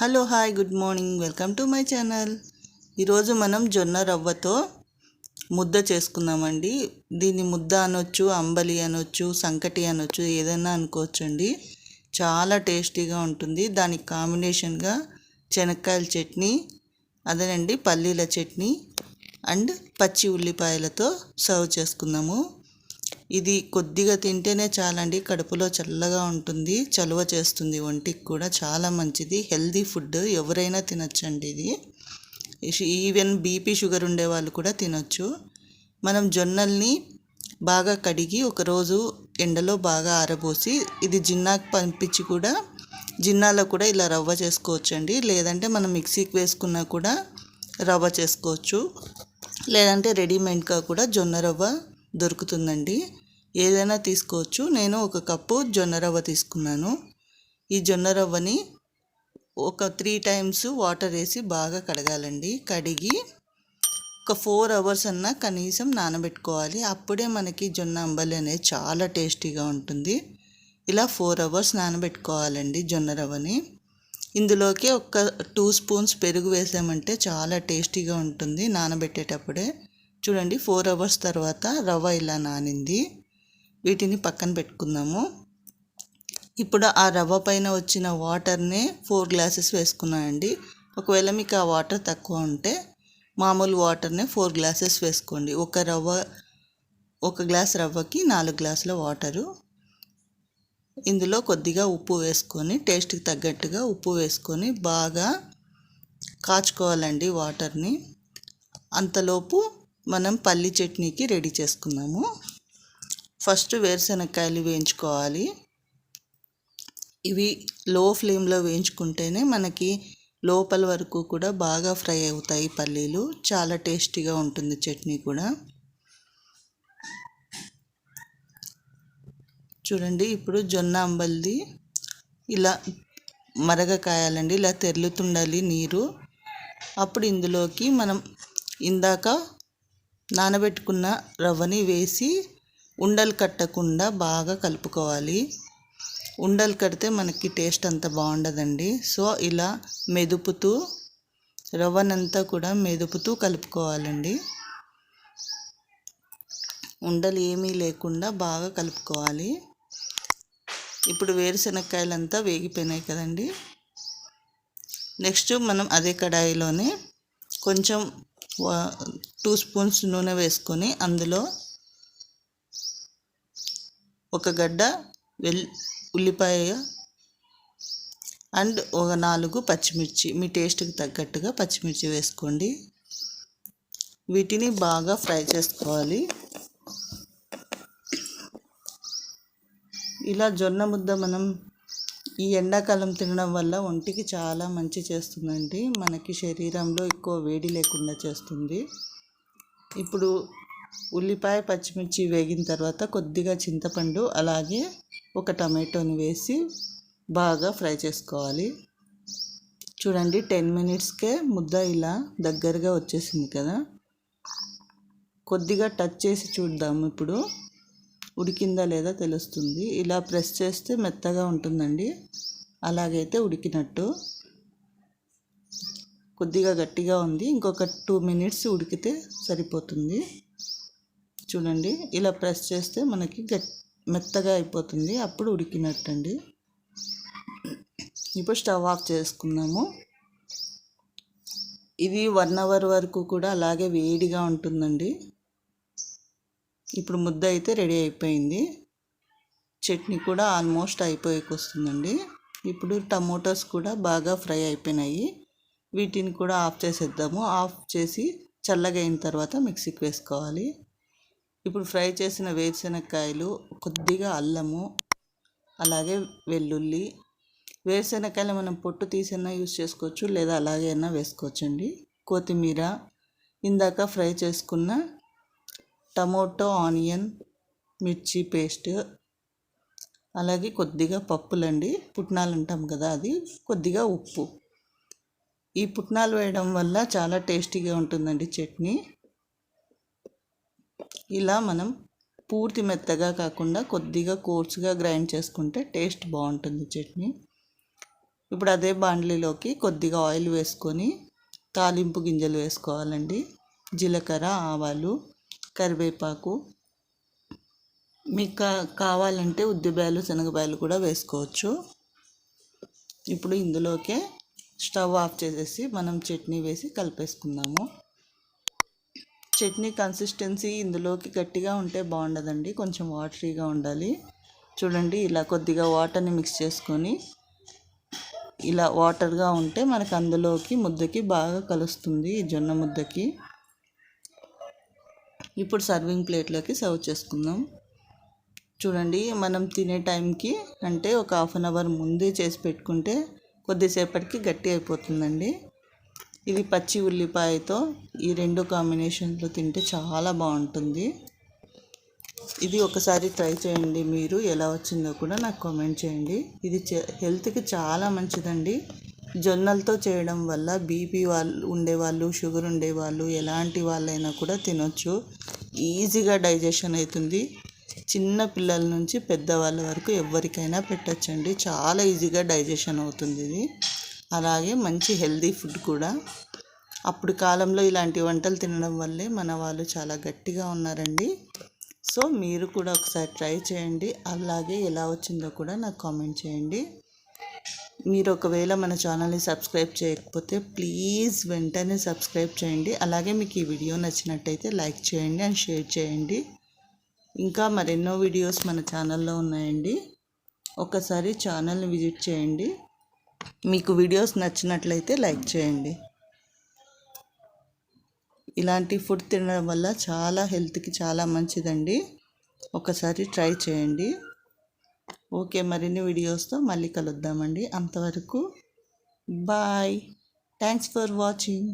Hello hi good morning. Welcome to my channel. ఈరోజు మనం జొన్న రవ్వతో ముద్ద చేసుకుందామండి. దీన్ని ముద్ద అనొచ్చు అంబలి అనొచ్చు సంకటి అనొచ్చు ఏదైనా అనుకోవచ్చండి. చాలా టేస్టీగా ఉంటుంది. దానికి కాంబినేషన్గా శనక్కాయల చట్నీ అదేనండి పల్లీల చట్నీ అండ్ పచ్చి ఉల్లిపాయలతో సర్వ్ చేసుకుందాము. ఇది కొద్దిగా తింటేనే చాలండి. కడుపులో చల్లగా ఉంటుంది. చలువ చేస్తుంది ఒంటికి కూడా చాలా మంచిది. హెల్దీ ఫుడ్ ఎవరైనా తినచ్చండి ఇది. ఈవెన్ బీపీ షుగర్ ఉండే వాళ్ళు కూడా తినొచ్చు. మనం జొన్నల్ని బాగా కడిగి ఒకరోజు ఎండలో బాగా ఆరబోసి ఇది జిన్నాకు పంపించి కూడా జిన్నాలో కూడా ఇలా రవ్వ చేసుకోవచ్చండి. లేదంటే మనం మిక్సీకి వేసుకున్నా కూడా రవ్వ చేసుకోవచ్చు. లేదంటే రెడీమేడ్గా కూడా జొన్న రవ్వ దొరుకుతుందండి. ఏదైనా తీసుకోవచ్చు. నేను ఒక కప్పు జొన్న రవ్వ తీసుకున్నాను. ఈ జొన్న రవ్వని ఒక త్రీ టైమ్స్ వాటర్ వేసి బాగా కడగాలండి. కడిగి ఒక ఫోర్ అవర్స్ అన్నా కనీసం నానబెట్టుకోవాలి. అప్పుడే మనకి జొన్న అంబలి అనేది చాలా టేస్టీగా ఉంటుంది. ఇలా ఫోర్ అవర్స్ నానబెట్టుకోవాలండి జొన్న రవ్వని. ఇందులోకి ఒక టూ స్పూన్స్ పెరుగు వేసామంటే చాలా టేస్టీగా ఉంటుంది నానబెట్టేటప్పుడే. చూడండి ఫోర్ అవర్స్ తర్వాత రవ్వ ఇలా నానింది. వీటిని పక్కన పెట్టుకుందాము. ఇప్పుడు ఆ రవ్వ పైన వచ్చిన వాటర్నే ఫోర్ గ్లాసెస్ వేసుకున్నానండి. ఒకవేళ మీకు ఆ వాటర్ తక్కువ ఉంటే మామూలు వాటర్నే ఫోర్ గ్లాసెస్ వేసుకోండి. ఒక రవ్వ ఒక గ్లాస్ రవ్వకి నాలుగు గ్లాసుల వాటరు ఇందులో కొద్దిగా ఉప్పు వేసుకొని టేస్ట్కి తగ్గట్టుగా ఉప్పు వేసుకొని బాగా కాచుకోవాలండి వాటర్ని అంతలోపు మనం పల్లి చట్నీకి రెడీ చేసుకుందాము. ఫస్ట్ వేరుశనగకాయలు వేయించుకోవాలి. ఇవి లో ఫ్లేమ్లో వేయించుకుంటేనే మనకి లోపల వరకు కూడా బాగా ఫ్రై అవుతాయి పల్లీలు. చాలా టేస్టీగా ఉంటుంది చట్నీ కూడా. చూడండి ఇప్పుడు జొన్న అంబల్ది ఇలా మరగకాయాలండి ఇలా తెరులుతుండాలి నీరు. అప్పుడు ఇందులోకి మనం ఇందాక నానబెట్టుకున్న రవ్వని వేసి ఉండలు కట్టకుండా బాగా కలుపుకోవాలి. ఉండలు కడితే మనకి టేస్ట్ అంత బాగుండదండి. సో ఇలా మెదుపుతూ రవ్వనంతా కూడా మెదుపుతూ కలుపుకోవాలండి. ఉండలు ఏమీ లేకుండా బాగా కలుపుకోవాలి. ఇప్పుడు వేరుశనక్కాయలంతా వేగిపోయినాయి కదండి. నెక్స్ట్ మనం అదే కడాయిలోనే కొంచెం టూ స్పూన్స్ నూనె వేసుకొని అందులో ఒక గడ్డ వెల్ ఉల్లిపాయ అండ్ ఒక నాలుగు పచ్చిమిర్చి. మీ టేస్ట్కి తగ్గట్టుగా పచ్చిమిర్చి వేసుకోండి. వీటిని బాగా ఫ్రై చేసుకోవాలి. ఇలా జొన్న ముద్ద మనం ఈ ఎండాకాలం తినడం వల్ల ఒంటికి చాలా మంచి చేస్తుందండి. మనకి శరీరంలో ఎక్కువ వేడి లేకుండా చేస్తుంది. ఇప్పుడు ఉల్లిపాయ పచ్చిమిర్చి వేగిన తర్వాత కొద్దిగా చింతపండు అలాగే ఒక టమాటోని వేసి బాగా ఫ్రై చేసుకోవాలి. చూడండి టెన్ మినిట్స్కే ముద్ద ఇలా దగ్గరగా వచ్చేసింది కదా. కొద్దిగా టచ్ చేసి చూద్దాము ఇప్పుడు. ఉడికిందా లేదా తెలుస్తుంది. ఇలా ప్రెస్ చేస్తే మెత్తగా ఉంటుందండి. అలాగైతే ఉడికినట్టు. కొద్దిగా గట్టిగా ఉంది. ఇంకొక టూ మినిట్స్ ఉడికితే సరిపోతుంది. చూడండి. ఇలా ప్రెస్ చేస్తే మనకి గట్ మెత్తగా అయిపోతుంది. అప్పుడు ఉడికినట్టండి. ఇప్పుడు స్టవ్ ఆఫ్ చేసుకున్నాము ఇది వన్ అవర్ వరకు కూడా అలాగే వేడిగా ఉంటుందండి. ఇప్పుడు ముద్ద అయితే రెడీ అయిపోయింది. చట్నీ కూడా ఆల్మోస్ట్ అయిపోయేకి వస్తుందండి ఇప్పుడు టమోటాస్ కూడా బాగా ఫ్రై అయిపోయినాయి. వీటిని కూడా ఆఫ్ చేసేద్దాము. ఆఫ్ చేసి చల్లగా అయిన తర్వాత మిక్సీకి వేసుకోవాలి. ఇప్పుడు ఫ్రై చేసిన వేరుశనగకాయలు కొద్దిగా అల్లము అలాగే వెల్లుల్లి. వేరుశనగకాయలు మనం పొట్టు తీసైనా యూస్ చేసుకోవచ్చు లేదా అలాగే అయినా వేసుకోవచ్చండి. కొత్తిమీర ఇందాక ఫ్రై చేసుకున్న టమోటో ఆనియన్ మిర్చి పేస్ట్ అలాగే కొద్దిగా పప్పులండి. పుట్నాలు అంటాం కదా అది కొద్దిగా ఉప్పు. ఈ పుట్నాలు వేయడం వల్ల చాలా టేస్టీగా ఉంటుందండి చట్నీ. ఇలా మనం పూర్తి మెత్తగా కాకుండా కొద్దిగా కోర్సుగా గ్రైండ్ చేసుకుంటే టేస్ట్ బాగుంటుంది చట్నీ. ఇప్పుడు అదే బాండ్లీలోకి కొద్దిగా ఆయిల్ వేసుకొని తాలింపు గింజలు వేసుకోవాలండి. జీలకర్ర ఆవాలు కరివేపాకు మీకు కా కావాలంటే ఉద్దిబాయలు శనగబాయలు కూడా వేసుకోవచ్చు. ఇప్పుడు ఇందులోకే స్టవ్ ఆఫ్ చేసేసి మనం చట్నీ వేసి కలిపేసుకుందాము. చట్నీ కన్సిస్టెన్సీ ఇందులోకి గట్టిగా ఉంటే బాగుండదండి. కొంచెం వాటరీగా ఉండాలి. చూడండి ఇలా కొద్దిగా వాటర్ని మిక్స్ చేసుకొని ఇలా వాటర్గా ఉంటే మనకు అందులోకి ముద్దకి బాగా కలుస్తుంది ఈ జొన్న ముద్దకి. ఇప్పుడు సర్వింగ్ ప్లేట్లోకి సర్వ్ చేసుకుందాం. చూడండి మనం తినే టైంకి అంటే ఒక హాఫ్ అన్ అవర్ ముందే చేసి పెట్టుకుంటే కొద్దిసేపటికి గట్టి అయిపోతుందండి. ఇది పచ్చి ఉల్లిపాయతో ఈ రెండు కాంబినేషన్లో తింటే చాలా బాగుంటుంది. ఇది ఒకసారి ట్రై చేయండి మీరు ఎలా వచ్చిందో కూడా నాకు కామెంట్ చేయండి. ఇది హెల్త్కి చాలా మంచిదండి. జొన్నలతో చేయడం వల్ల బీపీ వాళ్ళు ఉండేవాళ్ళు షుగర్ ఉండేవాళ్ళు ఎలాంటి వాళ్ళైనా కూడా తినొచ్చు. ఈజీగా డైజెషన్ అవుతుంది. చిన్న పిల్లల నుంచి పెద్దవాళ్ళ వరకు ఎవరికైనా పెట్టచ్చండి. చాలా ఈజీగా డైజెషన్ అవుతుంది ఇది. అలాగే మంచి హెల్దీ ఫుడ్ కూడా. అప్పుడు కాలంలో ఇలాంటి వంటలు తినడం వల్లే మన వాళ్ళు చాలా గట్టిగా ఉన్నారండి. సో మీరు కూడా ఒకసారి ట్రై చేయండి. అలాగే ఎలా వచ్చిందో కూడా నాకు కామెంట్ చేయండి. మీరు ఒకవేళ మన ఛానల్ని సబ్స్క్రైబ్ చేయకపోతే ప్లీజ్ వెంటనే సబ్స్క్రైబ్ చేయండి. అలాగే మీకు ఈ వీడియో నచ్చినట్టయితే లైక్ చేయండి అండ్ షేర్ చేయండి. ఇంకా మరెన్నో వీడియోస్ మన ఛానల్లో ఉన్నాయండి. ఒకసారి ఛానల్ని విజిట్ చేయండి. మీకు వీడియోస్ నచ్చినట్లయితే లైక్ చేయండి. ఇలాంటి ఫుడ్ తినడం వల్ల చాలా హెల్త్కి చాలా మంచిదండి. ఒకసారి ట్రై చేయండి. ఓకే మరిన్ని వీడియోస్తో మళ్ళీ కలుద్దామండి. అంతవరకు బాయ్ థ్యాంక్స్ ఫర్ వాచింగ్